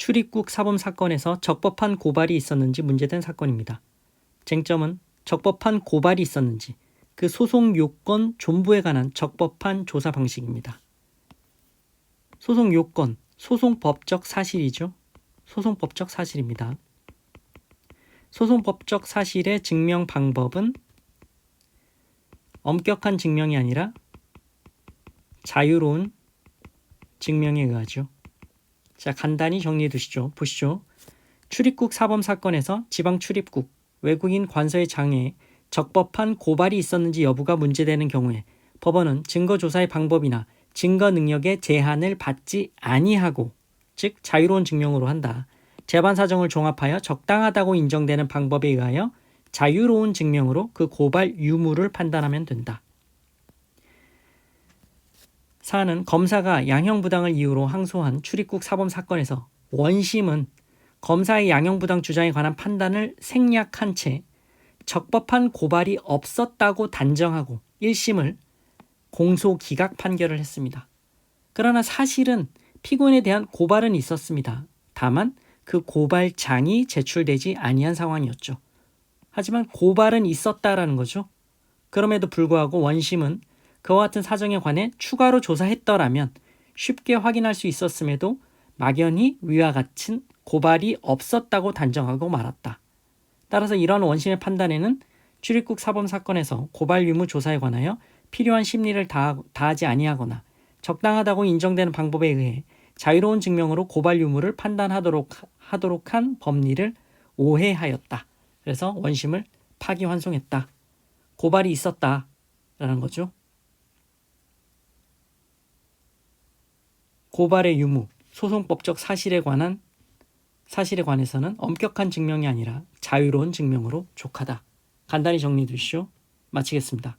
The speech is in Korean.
출입국 사범 사건에서 적법한 고발이 있었는지 문제된 사건입니다. 쟁점은 적법한 고발이 있었는지 그 소송 요건 존부에 관한 적법한 조사 방식입니다. 소송 요건, 소송법적 사실이죠. 소송법적 사실입니다. 소송법적 사실의 증명 방법은 엄격한 증명이 아니라 자유로운 증명에 의하죠. 자, 간단히 정리해 두시죠. 보시죠. 출입국 사범 사건에서 지방 출입국, 외국인 관서의 장애에 적법한 고발이 있었는지 여부가 문제되는 경우에 법원은 증거 조사의 방법이나 증거 능력의 제한을 받지 아니하고 즉 자유로운 증명으로 한다. 재반 사정을 종합하여 적당하다고 인정되는 방법에 의하여 자유로운 증명으로 그 고발 유무를 판단하면 된다. 사안은 검사가 양형부당을 이유로 항소한 출입국 사범 사건에서 원심은 검사의 양형부당 주장에 관한 판단을 생략한 채 적법한 고발이 없었다고 단정하고 1심을 공소 기각 판결을 했습니다. 그러나 사실은 피고인에 대한 고발은 있었습니다. 다만 그 고발장이 제출되지 아니한 상황이었죠. 하지만 고발은 있었다라는 거죠. 그럼에도 불구하고 원심은 그와 같은 사정에 관해 추가로 조사했더라면 쉽게 확인할 수 있었음에도 막연히 위와 같은 고발이 없었다고 단정하고 말았다. 따라서 이러한 원심의 판단에는 출입국 사범 사건에서 고발 유무 조사에 관하여 필요한 심리를 다하, 다하지 아니하거나 적당하다고 인정되는 방법에 의해 자유로운 증명으로 고발 유무를 판단하도록 하도록 한 법리를 오해하였다. 그래서 원심을 파기환송했다. 고발이 있었다라는 거죠. 고발의 유무, 소송법적 사실에 관한 사실에 관해서는 엄격한 증명이 아니라 자유로운 증명으로 족하다. 간단히 정리해 두시죠. 마치겠습니다.